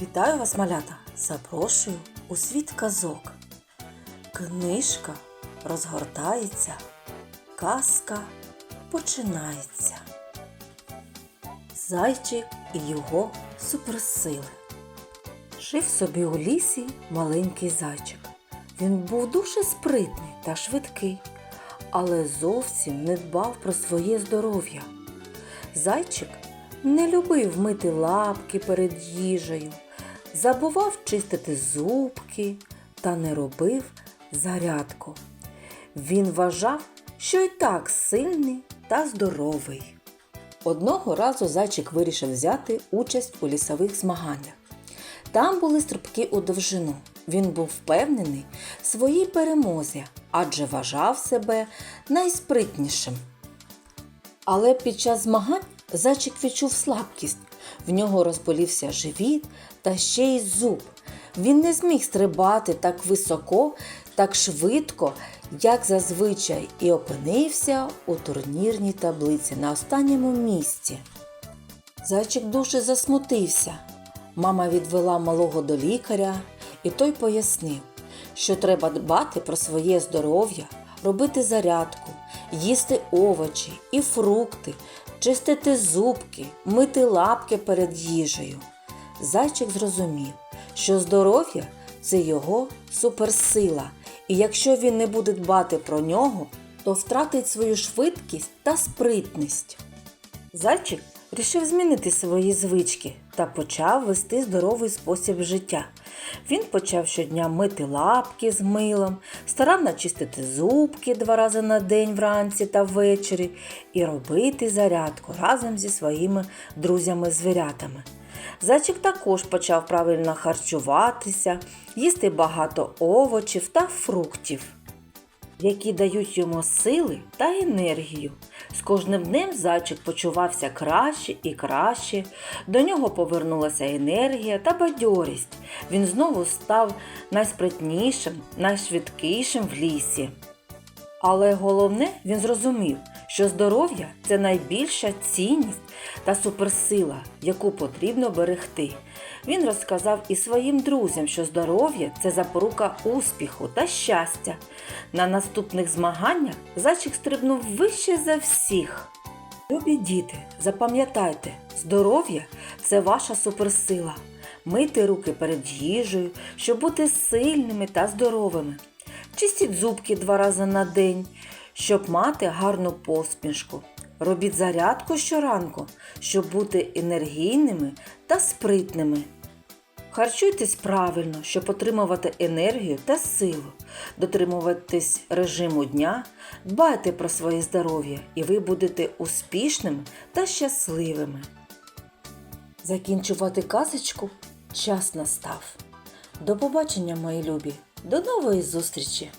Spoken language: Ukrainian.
Вітаю вас, малята! Запрошую у світ казок. Книжка розгортається, казка починається. Зайчик і його суперсили. Жив собі у лісі маленький зайчик. Він був дуже спритний та швидкий, але зовсім не дбав про своє здоров'я. Зайчик не любив мити лапки перед їжею, забував чистити зубки та не робив зарядку. Він вважав, що й так сильний та здоровий. Одного разу зайчик вирішив взяти участь у лісових змаганнях. Там були стрибки у довжину. Він був впевнений в своїй перемозі, адже вважав себе найспритнішим. Але під час змагань зайчик відчув слабкість. В нього розболівся живіт та ще й зуб. Він не зміг стрибати так високо, так швидко, як зазвичай, і опинився у турнірній таблиці на останньому місці. Зайчик дуже засмутився. Мама відвела малого до лікаря, і той пояснив, що треба дбати про своє здоров'я, робити зарядку, їсти овочі і фрукти, чистити зубки, мити лапки перед їжею. Зайчик зрозумів, що здоров'я це його суперсила, і якщо він не буде дбати про нього, то втратить свою швидкість та спритність. Зайчик рішив змінити свої звички та почав вести здоровий спосіб життя. Він почав щодня мити лапки з милом, старанно чистити зубки два рази на день вранці та ввечері і робити зарядку разом зі своїми друзями-звірятами. Зайчик також почав правильно харчуватися, їсти багато овочів та фруктів які дають йому сили та енергію. З кожним днем зайчик почувався краще і краще. До нього повернулася енергія та бадьорість. Він знову став найспритнішим, найшвидкішим в лісі. Але головне, він зрозумів, що здоров'я це найбільша цінність та суперсила, яку потрібно берегти. Він розказав і своїм друзям, що здоров'я це запорука успіху та щастя. На наступних змаганнях зайчик стрибнув вище за всіх. Любі діти, запам'ятайте, здоров'я це ваша суперсила. Мийте руки перед їжею, щоб бути сильними та здоровими. Чистіть зубки два рази на день, щоб мати гарну посмішку. Робіть зарядку щоранку, щоб бути енергійними та спритними. Харчуйтесь правильно, щоб отримувати енергію та силу, дотримуватись режиму дня, дбайте про своє здоров'я і ви будете успішними та щасливими. Закінчувати казочку час настав. До побачення, мої любі! До нової зустрічі!